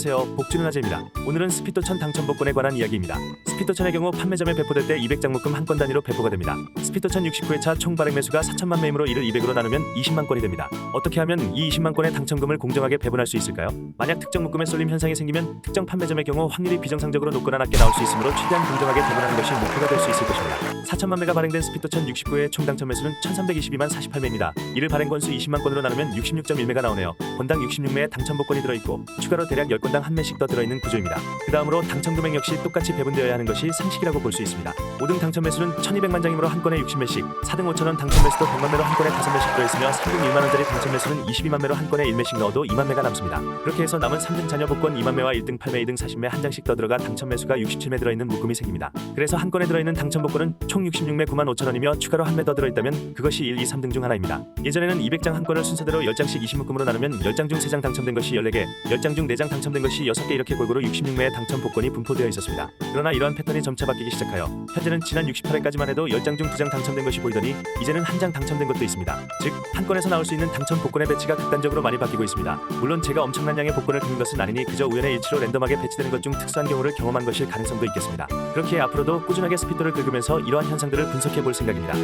안녕하세요. 복주는 아재입니다. 오늘은 스피토천 당첨 복권에 관한 이야기입니다. 스피토천의 경우 판매점에 배포될 때 200장 묶음 한건 단위로 배포가 됩니다. 스피토천 69회차 총 발행 매수가 4천만 매임으로 이를 200으로 나누면 20만 건이 됩니다. 어떻게 하면 이 20만 건의 당첨금을 공정하게 배분할 수 있을까요? 만약 특정 묶음에 쏠림 현상이 생기면 특정 판매점의 경우 확률이 비정상적으로 높거나 낮게 나올 수 있으므로 최대한 공정하게 배분하는 것이 목표가 될 수 있을 것입니다. 4천만 매가 발행된 스피토천 69회 총 당첨 매수는 1322만 48매입니다. 이를 발행 건수 20만 건으로 나누면 66.1매가 나오네요. 건당 66매의 당첨 복권이 들어있고 추가로 대략 10건 당 한 매씩 더 들어있는 구조입니다. 그 다음으로 당첨 금액 역시 똑같이 배분되어야 하는 것이 상식이라고 볼 수 있습니다. 5등 당첨 매수는 1200만 장이므로 한 건에 60매씩 4등 5천원 당첨 매수도 100만 매로 한 건에 5매씩 들어있으며 3등 1만 원짜리 당첨 매수는 22만 매로 한 건에 1매씩 넣어도 2만 매가 남습니다. 그렇게 해서 남은 3등 자녀 복권 2만 매와 1등 8매 2등 40매 한 장씩 더 들어가 당첨 매수가 67매 들어있는 묶음이 생깁니다. 그래서 한 건에 들어있는 당첨 복권은 총 66매 9만 5천 원이며 추가로 한 매 더 들어있다면 그것이 1, 2, 3등 중 하나입니다. 예전에는 200장 한 건을 순서대로 10장씩 20묶음으로 나누면 10장 중 3장 당첨된 것이 14개, 10장 중 4장 당첨된 것이 6개 이렇게 골고루 66매의 당첨 복권이 분포되어 있었습니다. 그러나 이러한 패턴이 점차 바뀌기 시작하여 현재는 지난 68회까지만 해도 10장 중 2장 당첨된 것이 보이더니 이제는 한 장 당첨된 것도 있습니다. 즉, 한 건에서 나올 수 있는 당첨 복권의 배치가 극단적으로 많이 바뀌고 있습니다. 물론 제가 엄청난 양의 복권을 드는 것은 아니니 그저 우연의 일치로 랜덤하게 배치되는 것 중 특수한 경우를 경험한 것일 가능성도 있겠습니다. 그렇기에 앞으로도 꾸준하게 스피터를 긁으면서 이러한 현상들을 분석해 볼 생각입니다.